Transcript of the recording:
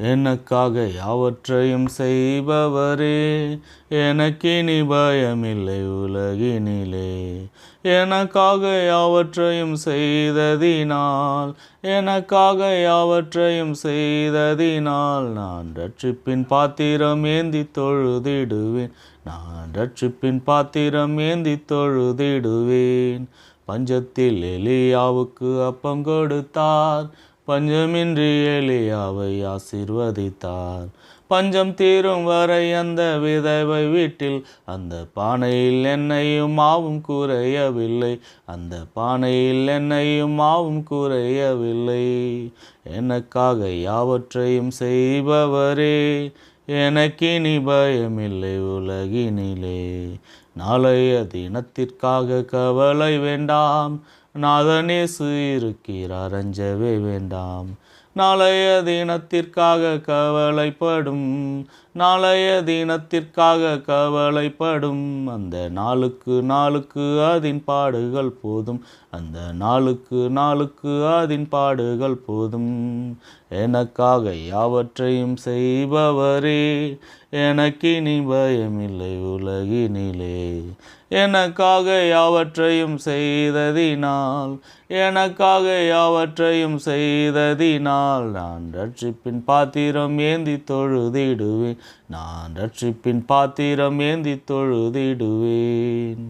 எனக்காக யாவற்றையும் செய்பவரே. எனக்கினி பயமில்லை உலகினிலே. எனக்காக யாவற்றையும் செய்ததினால் எனக்காக யாவற்றையும் செய்ததினால் நான் ரட்சிப்பின் பாத்திரம் ஏந்தி தொழுதிடுவேன். நான் ரட்சிப்பின் பாத்திரம் ஏந்தி தொழுதிடுவேன். பஞ்சத்தில் எலியாவுக்கு அப்பம் கொடுத்தார். பஞ்சமின்றி எலியாவை ஆசிர்வதித்தார். பஞ்சம் தீரும் வரை அந்த விதவை வீட்டில் அந்த பானையில் எண்ணெயும் மாவும் குறையவில்லை. அந்த பானையில் எண்ணெயும் மாவும் குறையவில்லை. எனக்காக யாவற்றையும் செய்பவரே எனக்கினி பயமில்லை உலகினிலே. நாளைய தினத்திற்காக கவலை வேண்டாம் நாதனேசு இருக்கிறார் அஞ்சவே வேண்டாம். நாளைய தினத்திற்காக கவலைப்படும். நாளைய தினத்திற்காக கவலைப்படும். அந்த நாளுக்கு நாளுக்கு அதின் பாடுகள் போதும். அந்த நாளுக்கு நாளுக்கு அதின் பாடுகள் போதும். எனக்காக யாவற்றையும் செய்பவரே எனக்கினி பயமில்லை உலகினிலே. எனக்காக யாவற்றையும் செய்ததினால் எனக்காக யாவற்றையும் செய்ததினால் நான் ரட்சிப்பின் பாத்திரம் ஏந்தி தொழுதிடுவேன். நான் ரட்சிப்பின் பாத்திரம் ஏந்தி தொழுதிடுவேன்.